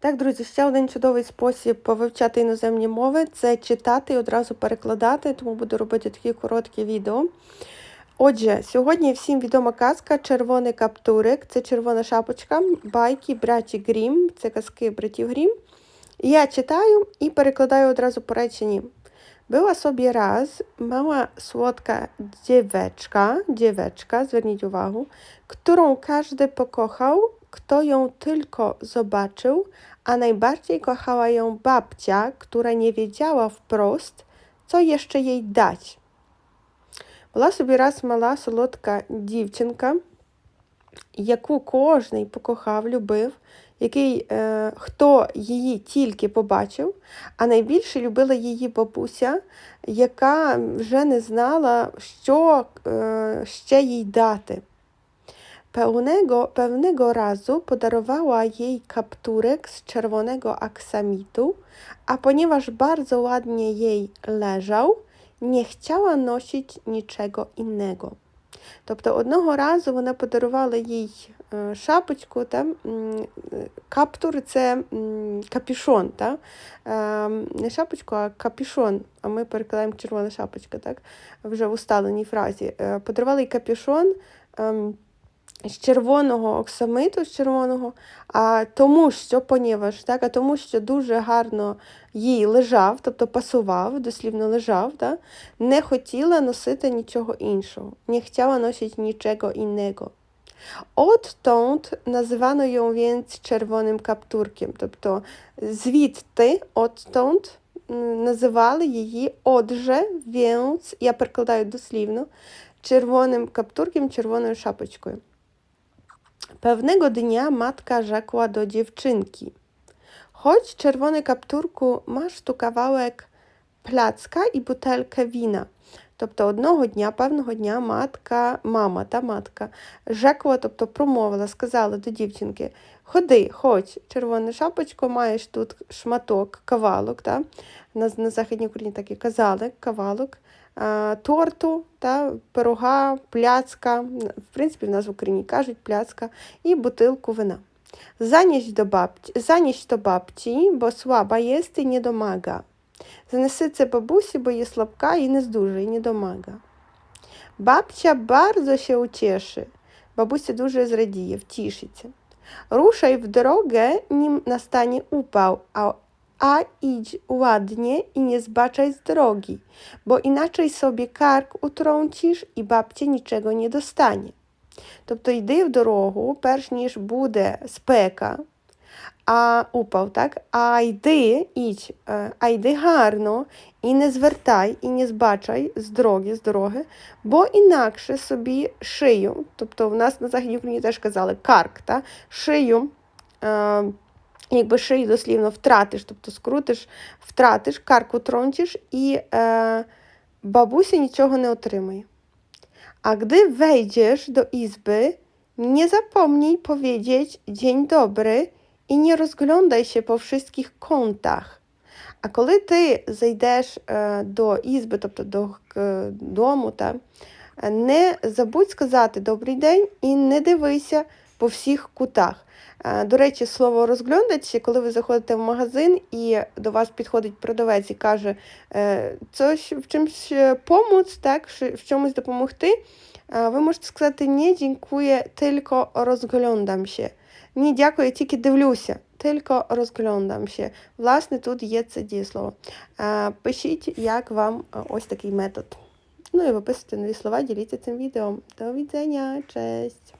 Так, друзі, ще один чудовий спосіб вивчати іноземні мови це читати і одразу перекладати, тому буду робити такі короткі відео. Отже, сьогодні всім відома казка Червоний каптурик це червона шапочка, байки браті Грім, це казки братів Грім. Я читаю і перекладаю одразу по реченні. Była sobie raz mała słodka dzieweczka, dzieweczka, zверніть увагу, którą każdy pokochał, kto ją tylko zobaczył, a najbardziej kochała ją babcia, która nie wiedziała wprost, co jeszcze jej dać. Була собі раз мала солодка дівчинка, яку кожний покохав, любив, який, е, хто її тільки побачив, а найбільше любила її бабуся, яка вже не знала, що е, ще їй дати. Pełnego, pewnego razu podarowała jej kapturek z czerwonego aksamitu, a ponieważ bardzo ładnie jej leżał, nie chciała nosić niczego innego. Тобто одного разу вона подарувала їй е, шапочку, та, м, е, каптур це м, капюшон. Та? Е, Не шапочку, а капюшон. А ми перекладаємо червона шапочка, так? вже в усталеній фразі. Е, Подарувала їй капюшон. З червоного оксамиту, з червоного, а тому, що поніваж, так, а тому, що дуже гарно їй лежав, тобто пасував, дослівно лежав, так, не хотіла носити нічого іншого, не chciała nosić niczego innego. Odtąd nazywano ją więc czerwonym kapturkiem, тобто звідти, odtąd називали її отже, więc, я перекладаю дослівно, червоним каптурком, червоною шапочкою. Pewnego dnia matka rzekła do dziewczynki: Chodź, czerwony kapturku, masz tu kawałek placka і butelkę wina. Тобто одного дня, певного дня, матка, мама та матка жекла, тобто промовила, сказала до дівчинки: Ходи, хоч, червоне шапочко, маєш тут шматок, кавалок. Та? На, на Західній Україні так і казали, кавалок торту, та, пирога, пляцка. В принципі, в нас в Україні кажуть пляцка, і бутилку вина. Заніч до бабці, заніч до бабці, бо слаба єсть і не домага. Занеси це бабусі, бо є слабка і не здужа, і не домага. Бабця bardzo się ucieszy. Бабуся дуже зрадіє, втішиться. Ruszaj w drogę, nim nastanie upał, a, a idź ładnie i nie zbaczaj z drogi, bo inaczej sobie kark utrącisz і babcia niczego nie dostanie. Тобто йди в дорогу, перш ніж буде спека, а упав, так? А йди, ідь, е, а йди гарно, і не звертай, і не збачай з дороги, з дороги, бо інакше собі шию, тобто в нас на Західній Україні теж казали карк, та? шию, е, якби шию дослівно втратиш, тобто скрутиш, втратиш, карку трончиш, і е, бабуся нічого не отримає. A gdy wejdziesz do izby, nie zapomnij powiedzieć dzień dobry і не розгляндай się по wszystkich kątach. А коли ти зайдеш е, до ізби, тобто до дому, та, не забудь сказати добрий день і не дивися по всіх кутах. Е, До речі, слово розглядати, коли ви заходите в магазин і до вас підходить продавець і каже, е, в чимось помоць, так, в чомусь допомогти, е, ви можете сказати ні, дякую, тільки розглядам się. Ні, дякую, тільки дивлюся. Тільки розглядам się. Власне, тут є це дієслово. Пишіть, як вам ось такий метод. Ну і виписуйте нові слова, діліться цим відео. До відзення, честь!